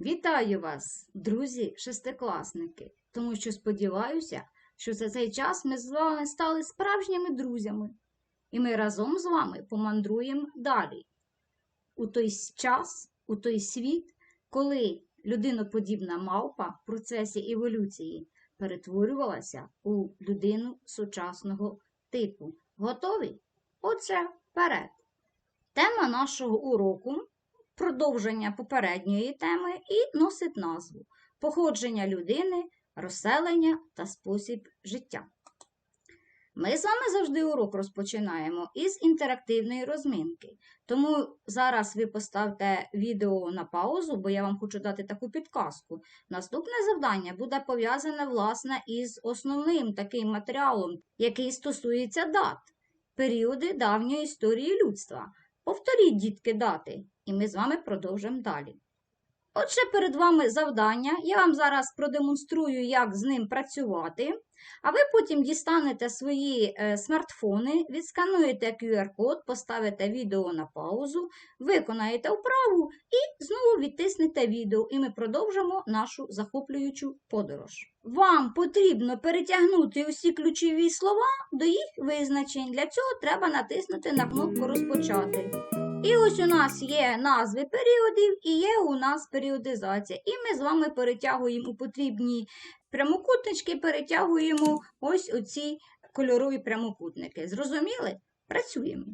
Вітаю вас, друзі шестикласники, тому що сподіваюся, що за цей час ми з вами стали справжніми друзями, і ми разом з вами помандруємо далі. У той час, у той світ, коли людиноподібна мавпа в процесі еволюції перетворювалася у людину сучасного типу. Готові? Отже, вперед! Тема нашого уроку продовження попередньої теми і носить назву Походження людини, розселення та спосіб життя. Ми з вами завжди урок розпочинаємо із інтерактивної розминки. Тому зараз ви поставте відео на паузу, бо я вам хочу дати таку підказку. Наступне завдання буде пов'язане власне із основним таким матеріалом, який стосується дат, періоди давньої історії людства. Повторіть, дітки, дати, і ми з вами продовжимо далі. Отже, перед вами завдання. Я вам зараз продемонструю, як з ним працювати, а ви потім дістанете свої е, смартфони, відскануєте QR-код, поставите відео на паузу, виконаєте вправу і знову відтиснете відео, і ми продовжимо нашу захоплюючу подорож. Вам потрібно перетягнути усі ключові слова до їх визначень. Для цього треба натиснути на кнопку Розпочати. І ось у нас є назви періодів і є у нас періодизація. І ми з вами перетягуємо у потрібні прямокутнички, перетягуємо ось оці кольорові прямокутники. Зрозуміли? Працюємо.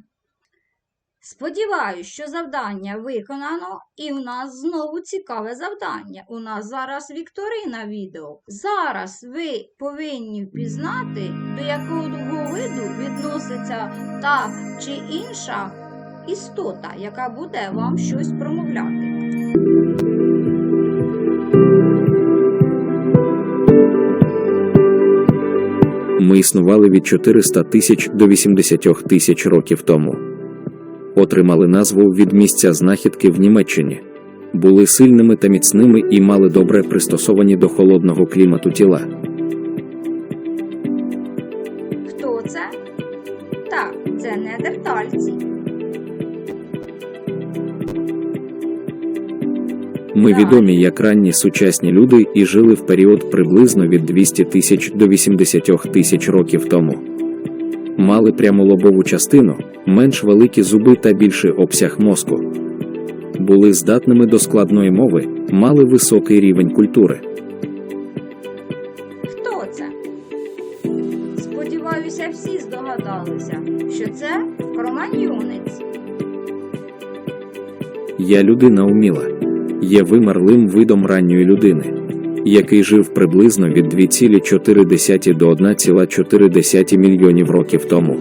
Сподіваюсь, що завдання виконано, і у нас знову цікаве завдання. У нас зараз вікторина відео. Зараз ви повинні впізнати, до якого виду відноситься та чи інша істота, яка буде вам щось промовляти. Ми існували від 400 тисяч до 80 тисяч років тому. Отримали назву від місця знахідки в Німеччині. Були сильними та міцними і мали добре пристосовані до холодного клімату тіла. Хто це? Так, це недертальці. Ми відомі як ранні сучасні люди і жили в період приблизно від 200 тисяч до 80 тисяч років тому. Мали прямолобову частину, менш великі зуби та більший обсяг мозку. Були здатними до складної мови, мали високий рівень культури. Хто це? Сподіваюся, всі здогадалися, що це кроманьйонець. Я людина уміла. Є вимерлим видом ранньої людини, який жив приблизно від 2,4 до 1,4 мільйонів років тому.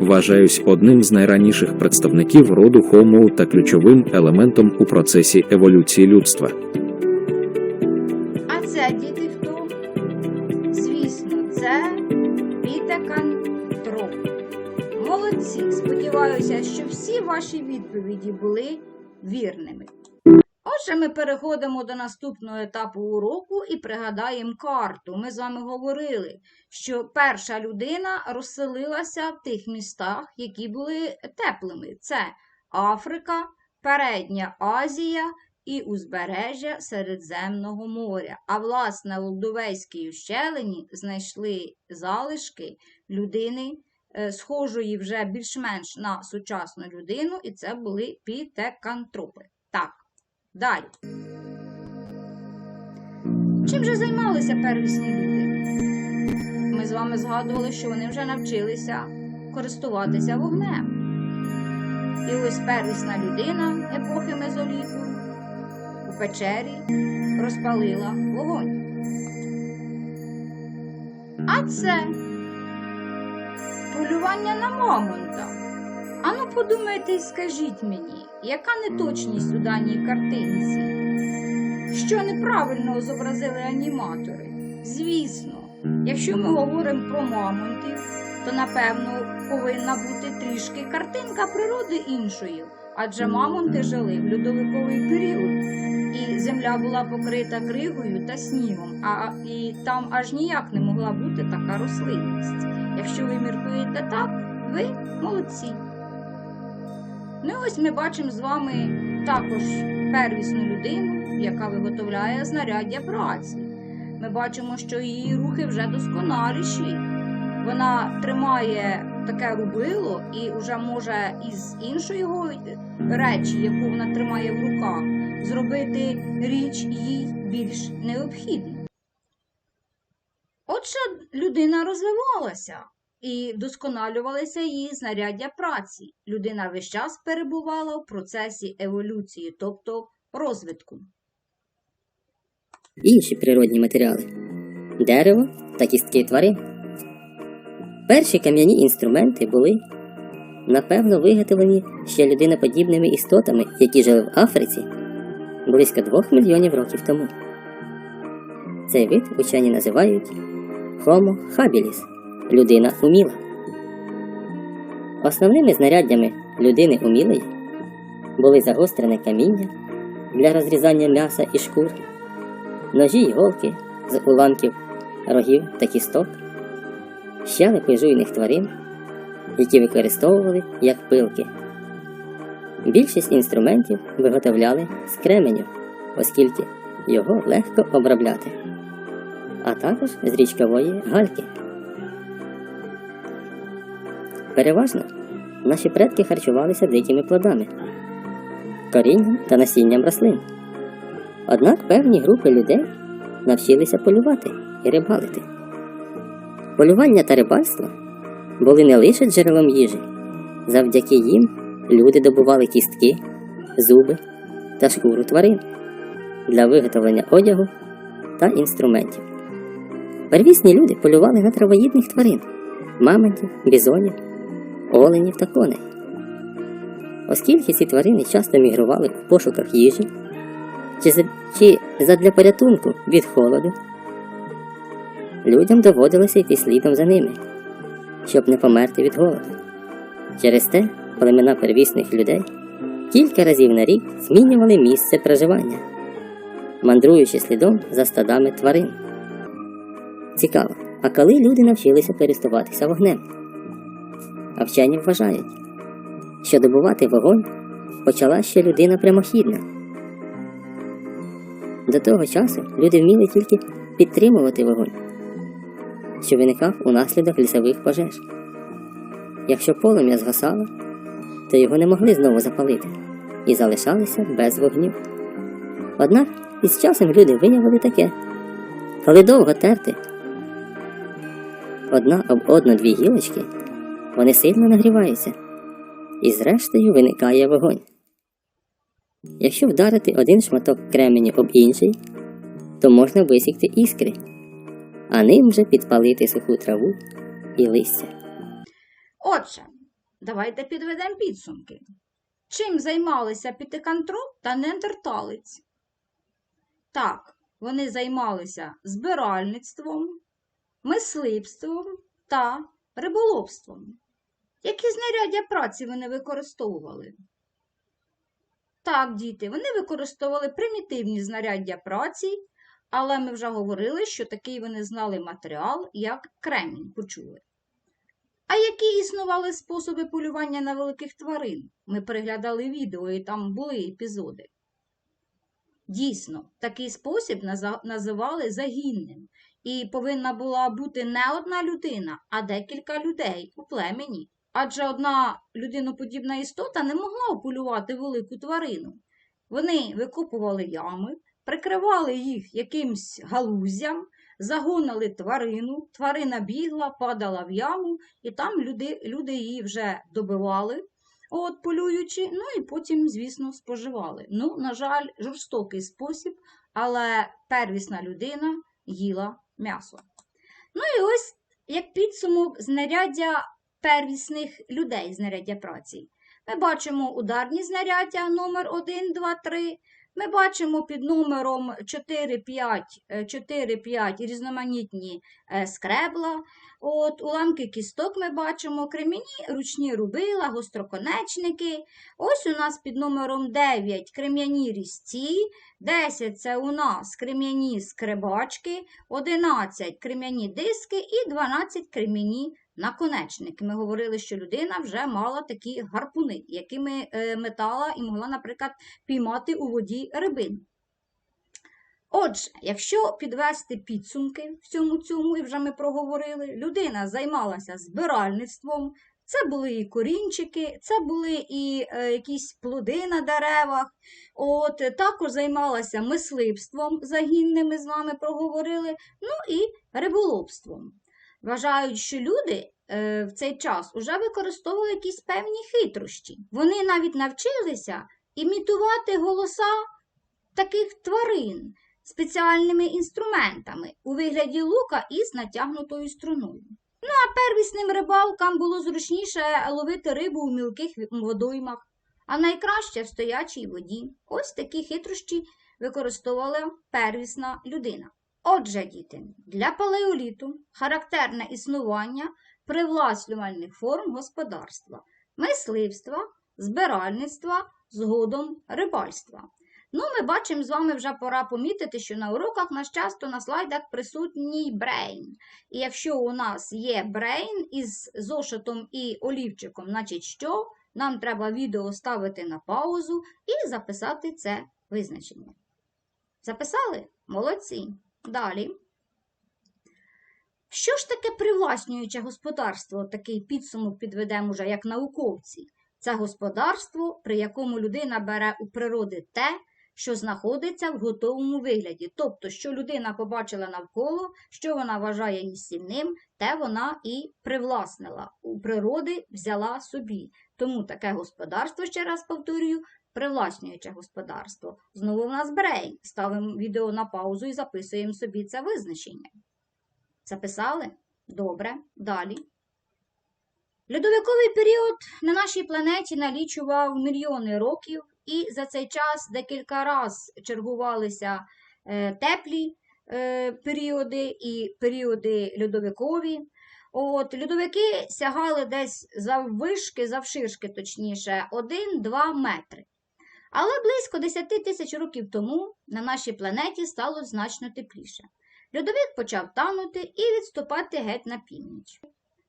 Вважаюсь одним з найранніших представників роду Homo та ключовим елементом у процесі еволюції людства. А це діти хто? Звісно, це Пітекантроп. Молодці! Сподіваюся, що всі ваші відповіді були вірними. Отже, ми переходимо до наступного етапу уроку і пригадаємо карту. Ми з вами говорили, що перша людина розселилася в тих містах, які були теплими. Це Африка, Передня Азія і узбережжя Середземного моря. А власне в Лдовейській ущелині знайшли залишки людини, е, схожої вже більш-менш на сучасну людину, і це були пітекантропи. Так, далі. Чим же займалися первісні люди? Ми з вами згадували, що вони вже навчилися користуватися вогнем. І ось первісна людина епохи Мезоліту у печері розпалила вогонь. А це полювання на мамонта. Ану подумайте і скажіть мені, яка неточність у даній картинці? Що неправильно зобразили аніматори? Звісно, якщо ми говоримо про мамонтів, то напевно повинна бути трішки картинка природи іншою, адже мамонти жили в льодовиковий період, і земля була покрита кригою та снігом, а і там аж ніяк не могла бути така рослинність. Якщо ви міркуєте так, ви молодці. Ну і ось ми бачимо з вами також первісну людину, яка виготовляє знаряддя праці. Ми бачимо, що її рухи вже досконаліші. Вона тримає таке рубило і вже може із іншої речі, яку вона тримає в руках, зробити річ їй більш необхідну. Отже, людина розвивалася і вдосконалювалися її знаряддя праці. Людина весь час перебувала в процесі еволюції, тобто розвитку. інші природні матеріали дерево та кістки тварин. Перші кам'яні інструменти були, напевно, виготовлені ще людиноподібними істотами, які жили в Африці близько двох мільйонів років тому. Цей вид учені називають Homo habilis – людина уміла. Основними знаряддями людини умілої були загострене каміння для розрізання м'яса і шкур, ножі й голки з уламків, рогів та кісток, щелепи жуйних тварин, які використовували як пилки. Більшість інструментів виготовляли з кременю, оскільки його легко обробляти, а також з річкової гальки. Переважно наші предки харчувалися дикими плодами, корінням та насінням рослин. Однак певні групи людей навчилися полювати і рибалити. Полювання та рибальство були не лише джерелом їжі, завдяки їм люди добували кістки, зуби та шкуру тварин для виготовлення одягу та інструментів. Первісні люди полювали на травоїдних тварин, мамонтів, бізонів, оленів та коней. Оскільки ці тварини часто мігрували в пошуках їжі, чи, чи задля порятунку від холоду, людям доводилося йти слідом за ними, щоб не померти від голоду. Через те племена первісних людей кілька разів на рік змінювали місце проживання, мандруючи слідом за стадами тварин. Цікаво, а коли люди навчилися користуватися вогнем? А вважають, що добувати вогонь почала ще людина прямохідна. До того часу люди вміли тільки підтримувати вогонь, що виникав унаслідок лісових пожеж. Якщо полум'я згасало, то його не могли знову запалити і залишалися без вогню. Однак із часом люди виявили таке, коли довго терти одна об одну дві гілочки, вони сильно нагріваються, і зрештою виникає вогонь. Якщо вдарити один шматок кременю об інший, то можна висікти іскри, а ним же підпалити суху траву і листя. Отже, давайте підведемо підсумки. Чим займалися пітикантроп та неандерталець? Так, вони займалися збиральництвом, мисливством та риболовством. Які знаряддя праці вони використовували? Так, діти, вони використовували примітивні знаряддя праці, але ми вже говорили, що такий вони знали матеріал, як кремінь, почули. А які існували способи полювання на великих тварин? Ми переглядали відео і там були епізоди. Дійсно, такий спосіб називали загінним, і повинна була бути не одна людина, а декілька людей у племені. Адже одна людиноподібна істота не могла полювати велику тварину. Вони викопували ями, прикривали їх якимсь галузям, загонили тварину, тварина бігла, падала в яму, і там люди, люди її вже добивали, от, полюючи, ну і потім, звісно, споживали. Ну, на жаль, жорстокий спосіб, але первісна людина їла м'ясо. Ну і ось як підсумок знаряддя первісних людей, знаряддя праці. Ми бачимо ударні знаряддя номер 1, 2, 3. Ми бачимо під номером 4, 5, 4, 5 різноманітні е, скребла. От, уламки кісток ми бачимо, кремінні ручні рубила, гостроконечники. Ось у нас під номером 9 крем'яні різці, 10 це у нас крем'яні скребачки, 11 крем'яні диски і 12 крем'яні наконечники. Ми говорили, що людина вже мала такі гарпуни, якими е, метала і могла, наприклад, піймати у воді рибин. Отже, якщо підвести підсумки в цьому цьому, і вже ми проговорили, людина займалася збиральництвом, це були і корінчики, це були і е, якісь плоди на деревах. От, також займалася мисливством загінним, ми з вами проговорили, ну і риболовством. Вважають, що люди е, в цей час вже використовували якісь певні хитрощі. Вони навіть навчилися імітувати голоса таких тварин спеціальними інструментами у вигляді лука із натягнутою струною. Ну, а первісним рибалкам було зручніше ловити рибу у мілких водоймах, а найкраще в стоячій воді. Ось такі хитрощі використовувала первісна людина. Отже, діти, для палеоліту характерне існування привласнювальних форм господарства, мисливства, збиральництва, згодом рибальства. Ну, ми бачимо з вами вже пора помітити, що на уроках нас часто на слайдах присутній брейн. І якщо у нас є брейн із зошитом і олівчиком, значить що? Нам треба відео ставити на паузу і записати це визначення. Записали? Молодці. Далі. Що ж таке привласнююче господарство? Такий підсумок підведемо вже як науковці. Це господарство, при якому людина бере у природи те, що знаходиться в готовому вигляді. Тобто, що людина побачила навколо, що вона вважає їстівним, те вона і привласнила. У природи взяла собі. Тому таке господарство, ще раз повторюю, привласнююче господарство. Знову в нас брейн. Ставимо відео на паузу і записуємо собі це визначення. Записали? Добре. Далі. Льодовиковий період на нашій планеті налічував мільйони років, і за цей час декілька разів чергувалися е, теплі е, періоди і періоди льодовикові. От, Льодовики сягали десь заввишки, завширшки, точніше, 1-2 метри. Але близько 10 тисяч років тому на нашій планеті стало значно тепліше. Льодовик почав танути і відступати геть на північ.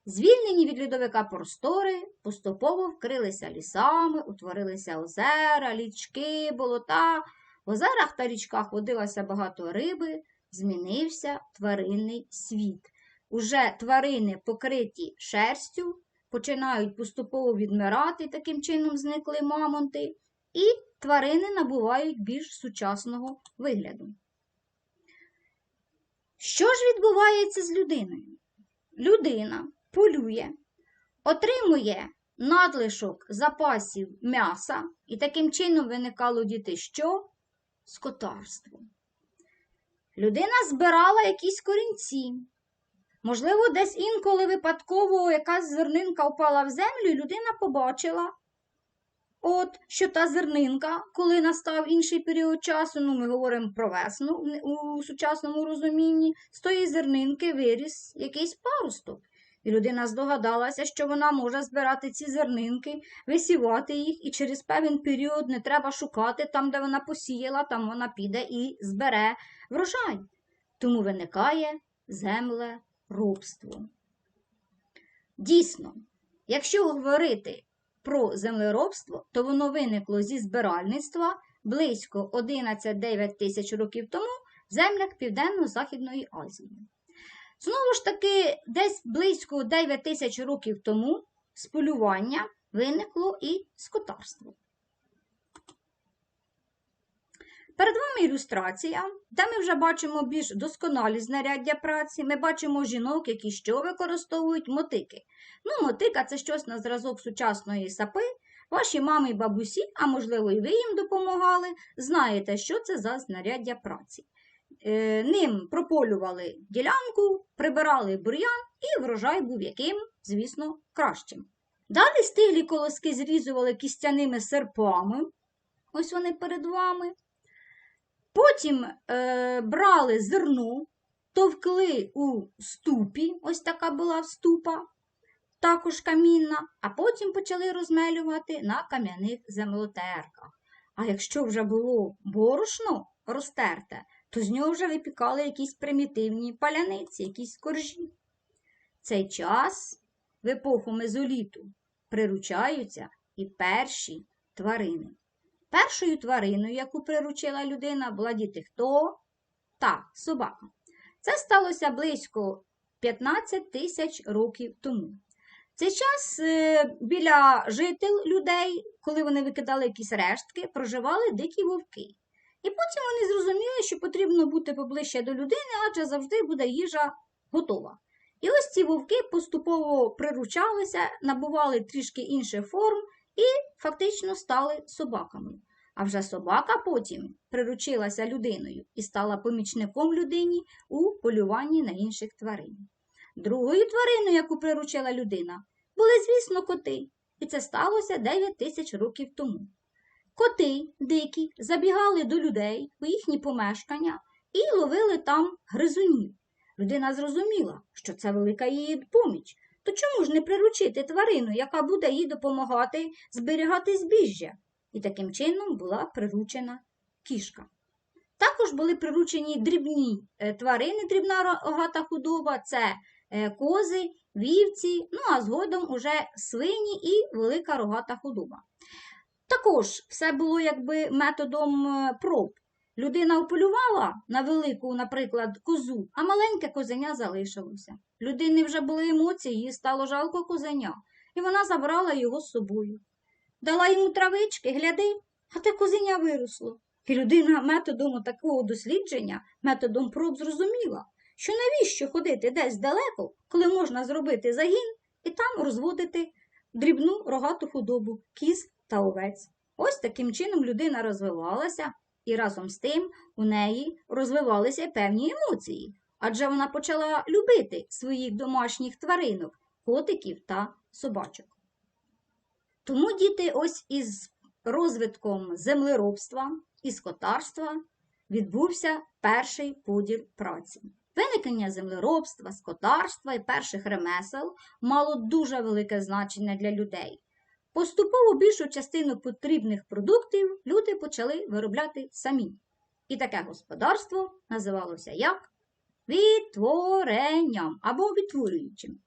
Звільнені від льодовика простори поступово вкрилися лісами, утворилися озера, річки, болота. В озерах та річках водилося багато риби, змінився тваринний світ. Уже тварини, покриті шерстю, починають поступово відмирати, таким чином зникли мамонти, і тварини набувають більш сучасного вигляду. Що ж відбувається з людиною? Людина полює, отримує надлишок запасів м'яса, і таким чином виникало діти що? Скотарство. Людина збирала якісь корінці. Можливо, десь інколи випадково якась зернинка впала в землю, і людина побачила, от, що та зернинка, коли настав інший період часу, ну ми говоримо про весну у сучасному розумінні, з тої зернинки виріс якийсь паросток. І людина здогадалася, що вона може збирати ці зернинки, висівати їх, і через певний період не треба шукати там, де вона посіяла, там вона піде і збере врожай. Тому виникає землеробство. Дійсно, якщо говорити про землеробство, то воно виникло зі збиральництва близько 11-9 тисяч років тому в землях Південно-Західної Азії. Знову ж таки, десь близько 9 тисяч років тому з полювання виникло і скотарство. Перед вами ілюстрація, де ми вже бачимо більш досконалі знаряддя праці. Ми бачимо жінок, які що використовують мотики. Ну, мотика це щось на зразок сучасної сапи. Ваші мами і бабусі, а можливо, і ви їм допомагали, знаєте, що це за знаряддя праці. Е, ним прополювали ділянку, прибирали бур'ян, і врожай був яким, звісно, кращим. Далі стиглі колоски зрізували кістяними серпами, ось вони перед вами. Потім е, брали зерно, товкли у ступі, ось така була ступа, також камінна, а потім почали розмелювати на кам'яних землотерках. А якщо вже було борошно розтерте, то з нього вже випікали якісь примітивні паляниці, якісь коржі. Цей час, в епоху мезоліту, приручаються і перші тварини. Першою твариною, яку приручила людина, була діти хто? та собака. Це сталося близько 15 тисяч років тому. Цей час е, біля житель людей, коли вони викидали якісь рештки, проживали дикі вовки. І потім вони зрозуміли, що потрібно бути поближче до людини, адже завжди буде їжа готова. І ось ці вовки поступово приручалися, набували трішки інших форм і фактично стали собаками. А вже собака потім приручилася людиною і стала помічником людині у полюванні на інших тварин. Другою твариною, яку приручила людина, були, звісно, коти, і це сталося 9 тисяч років тому. Коти дикі забігали до людей у їхні помешкання і ловили там гризунів. Людина зрозуміла, що це велика її поміч. То чому ж не приручити тварину, яка буде їй допомагати зберігати збіжжя? І таким чином була приручена кішка. Також були приручені дрібні е, тварини, дрібна рогата худоба, це е, кози, вівці, ну а згодом уже свині і велика рогата худоба. Також все було якби методом е, проб. Людина ополювала на велику, наприклад, козу, а маленьке козеня залишилося. Людини вже були емоції, їй стало жалко козеня, і вона забрала його з собою. Дала йому травички, гляди, а те козеня виросло. І людина методом такого дослідження, методом проб зрозуміла, що навіщо ходити десь далеко, коли можна зробити загін і там розводити дрібну рогату худобу, кіз та овець. Ось таким чином людина розвивалася, і разом з тим у неї розвивалися певні емоції, адже вона почала любити своїх домашніх тваринок, котиків та собачок. Тому діти ось із розвитком землеробства і скотарства відбувся перший поділ праці. Виникнення землеробства, скотарства і перших ремесел мало дуже велике значення для людей. Поступово більшу частину потрібних продуктів люди почали виробляти самі. І таке господарство називалося як відтворенням або відтворюючим.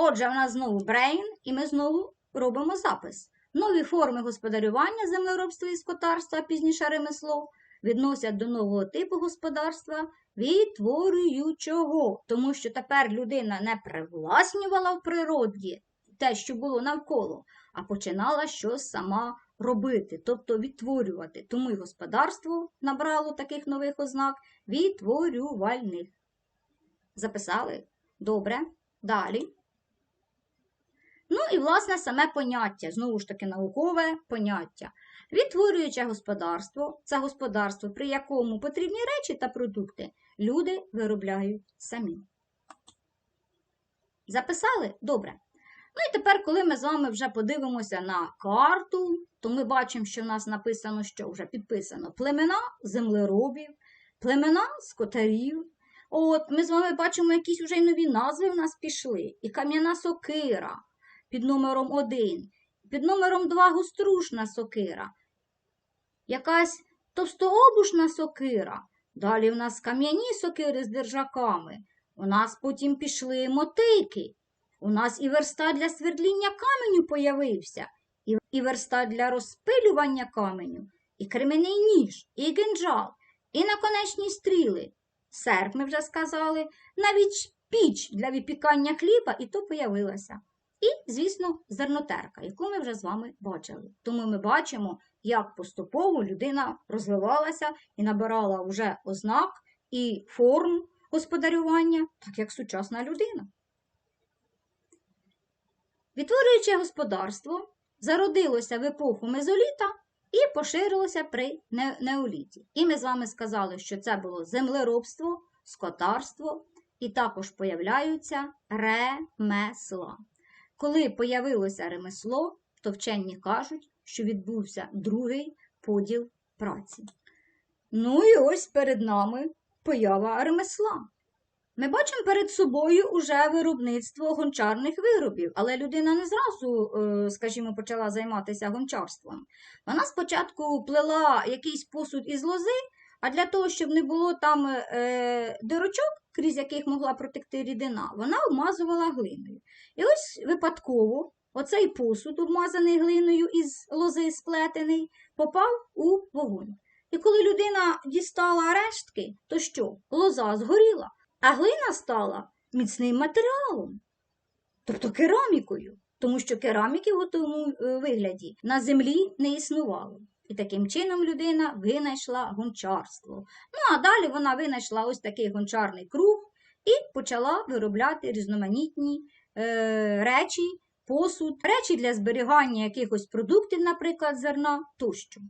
Отже, в нас знову брейн, і ми знову робимо запис. Нові форми господарювання землеробства і скотарства, пізніше ремесло, відносять до нового типу господарства відтворюючого, тому що тепер людина не привласнювала в природі те, що було навколо, а починала щось сама робити, тобто відтворювати. Тому й господарство набрало таких нових ознак відтворювальних. Записали? Добре. Далі. Ну і, власне, саме поняття, знову ж таки, наукове поняття. Відтворююче господарство це господарство, при якому потрібні речі та продукти люди виробляють самі. Записали? Добре. Ну і тепер, коли ми з вами вже подивимося на карту, то ми бачимо, що в нас написано, що вже підписано племена землеробів, племена скотарів. От, ми з вами бачимо, якісь вже й нові назви в нас пішли. І кам'яна сокира під номером 1, під номером 2 гострушна сокира, якась товстообушна сокира. Далі в нас кам'яні сокири з держаками. У нас потім пішли мотики. У нас і верста для свердління каменю появився, і, і верста для розпилювання каменю, і кременний ніж, і генджал, і наконечні стріли. Серп, ми вже сказали, навіть піч для випікання хліба і то появилася. І, звісно, зернотерка, яку ми вже з вами бачили. Тому ми бачимо, як поступово людина розвивалася і набирала вже ознак і форм господарювання, так як сучасна людина. Відтворююче господарство зародилося в епоху мезоліта і поширилося при неоліті. І ми з вами сказали, що це було землеробство, скотарство, і також появляються ремесла. Коли появилося ремесло, то вчені кажуть, що відбувся другий поділ праці. Ну і ось перед нами поява ремесла. Ми бачимо перед собою уже виробництво гончарних виробів, але людина не зразу, е, скажімо, почала займатися гончарством. Вона спочатку плела якийсь посуд із лози, а для того, щоб не було там е, дирочок, крізь яких могла протекти рідина, вона обмазувала глиною. І ось випадково оцей посуд, обмазаний глиною із лози сплетений, попав у вогонь. І коли людина дістала рештки, то що? Лоза згоріла, а глина стала міцним матеріалом, тобто керамікою, тому що кераміки в готовому е, вигляді на землі не існувало. І таким чином людина винайшла гончарство. Ну а далі вона винайшла ось такий гончарний круг і почала виробляти різноманітні е, речі, посуд, речі для зберігання якихось продуктів, наприклад, зерна тощо.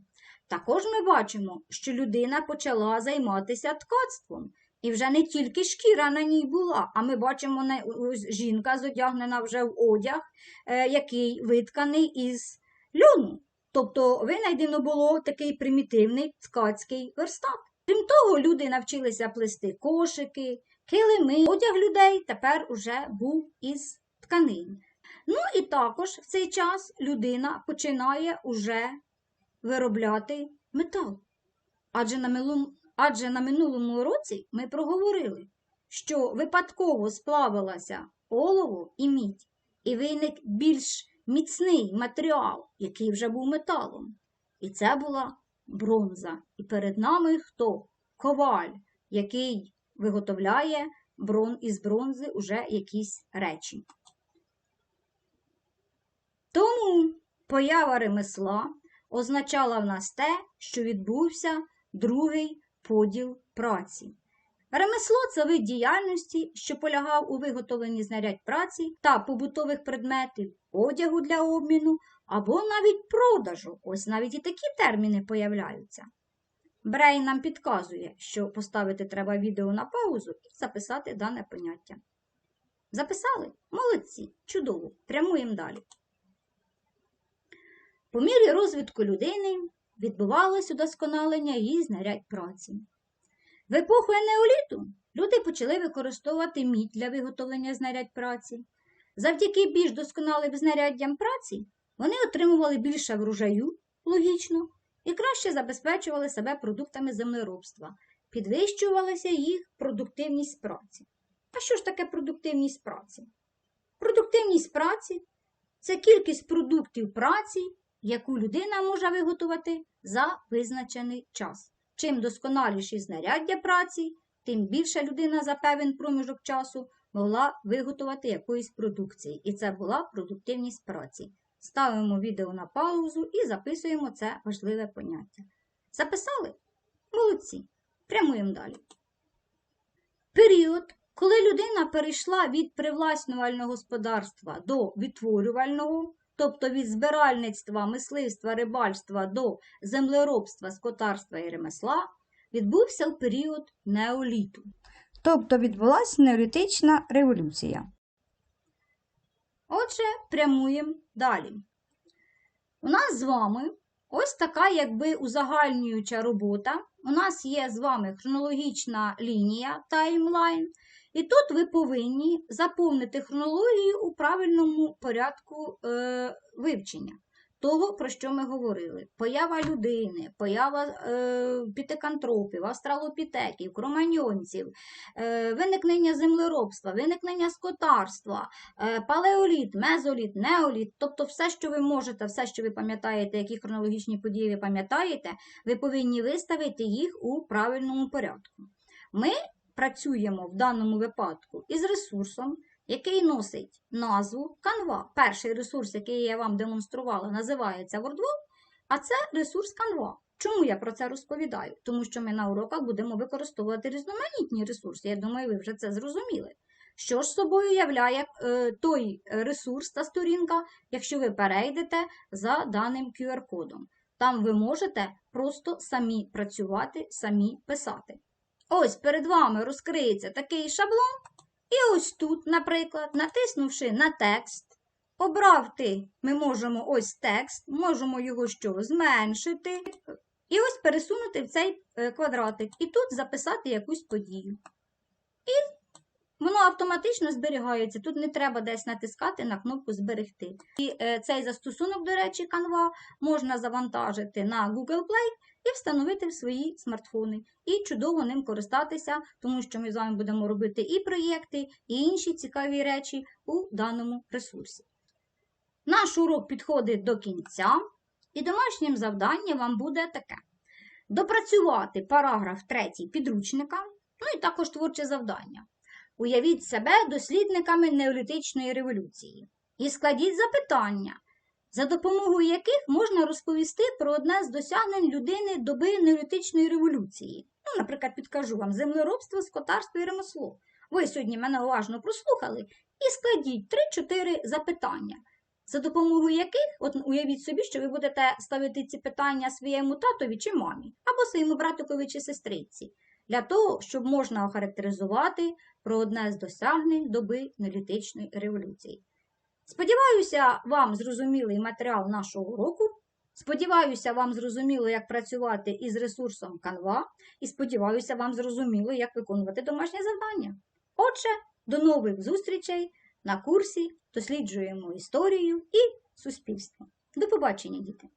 Також ми бачимо, що людина почала займатися ткацтвом. І вже не тільки шкіра на ній була, а ми бачимо жінка зодягнена вже в одяг, е, який витканий із льону. Тобто винайдено було такий примітивний ткацький верстат. Крім того, люди навчилися плести кошики, килими. Одяг людей тепер уже був із тканин. Ну і також в цей час людина починає уже виробляти метал. Адже на, минулому, адже на минулому році ми проговорили, що випадково сплавилася олово і мідь, і виник більш міцний матеріал, який вже був металом. І це була бронза. І перед нами хто? Коваль, який виготовляє брон... із бронзи уже якісь речі. Тому поява ремесла означала в нас те, що відбувся другий поділ праці. Ремесло це вид діяльності, що полягав у виготовленні знарядь праці та побутових предметів, одягу для обміну або навіть продажу. Ось навіть і такі терміни появляються. Брей нам підказує, що поставити треба відео на паузу і записати дане поняття. Записали? Молодці! Чудово! Прямуємо далі. По мірі розвитку людини відбувалось удосконалення її знарядь праці. В епоху енеоліту люди почали використовувати мідь для виготовлення знарядь праці. Завдяки більш досконалим знаряддям праці вони отримували більше врожаю, логічно, і краще забезпечували себе продуктами землеробства, підвищувалася їх продуктивність праці. А що ж таке продуктивність праці? Продуктивність праці це кількість продуктів праці, яку людина може виготовити за визначений час. Чим досконаліші знаряддя праці, тим більше людина за певний проміжок часу могла виготовити якоїсь продукції. І це була продуктивність праці. Ставимо відео на паузу і записуємо це важливе поняття. Записали? Молодці. Прямуємо далі. Період, коли людина перейшла від привласнювального господарства до відтворювального, тобто від збиральництва, мисливства, рибальства до землеробства, скотарства і ремесла, відбувся в період неоліту. Тобто відбулася неолітична революція. Отже, прямуємо далі. У нас з вами ось така, якби узагальнююча робота. У нас є з вами хронологічна лінія таймлайн, і тут ви повинні заповнити хронологію у правильному порядку е, вивчення того, про що ми говорили: поява людини, поява е, пітекантропів, австралопітеків, кроманьонців, е, виникнення землеробства, виникнення скотарства, е, палеоліт, мезоліт, неоліт, тобто все, що ви можете, все, що ви пам'ятаєте, які хронологічні події ви пам'ятаєте, ви повинні виставити їх у правильному порядку. Ми працюємо в даному випадку із ресурсом, який носить назву Canva. Перший ресурс, який я вам демонструвала, називається WordWall, а це ресурс Canva. Чому я про це розповідаю? Тому що ми на уроках будемо використовувати різноманітні ресурси. Я думаю, ви вже це зрозуміли. Що ж собою являє е, той ресурс та сторінка, якщо ви перейдете за даним QR-кодом. Там ви можете просто самі працювати, самі писати. Ось перед вами розкриється такий шаблон. І ось тут, наприклад, натиснувши на текст, обравти ми можемо ось текст, можемо його що зменшити, і ось пересунути в цей е, квадратик, і тут записати якусь подію. І воно автоматично зберігається. Тут не треба десь натискати на кнопку Зберегти. І е, цей застосунок, до речі, Canva можна завантажити на Google Play і встановити в свої смартфони. І чудово ним користатися, тому що ми з вами будемо робити і проєкти, і інші цікаві речі у даному ресурсі. Наш урок підходить до кінця, і домашнім завданням вам буде таке. допрацювати параграф 3 підручника, ну і також творче завдання. Уявіть себе дослідниками неолітичної революції і складіть запитання, за допомогою яких можна розповісти про одне з досягнень людини доби неолітичної революції. Ну, наприклад, підкажу вам землеробство, скотарство і ремесло. Ви сьогодні мене уважно прослухали і складіть 3-4 запитання, за допомогою яких, от уявіть собі, що ви будете ставити ці питання своєму татові чи мамі, або своєму братикові чи сестриці, для того, щоб можна охарактеризувати про одне з досягнень доби неолітичної революції. Сподіваюся, вам зрозумілий матеріал нашого уроку. Сподіваюся, вам зрозуміло, як працювати із ресурсом Canva, і сподіваюся, вам зрозуміло, як виконувати домашнє завдання. Отже, до нових зустрічей на курсі досліджуємо історію і суспільство. До побачення, діти!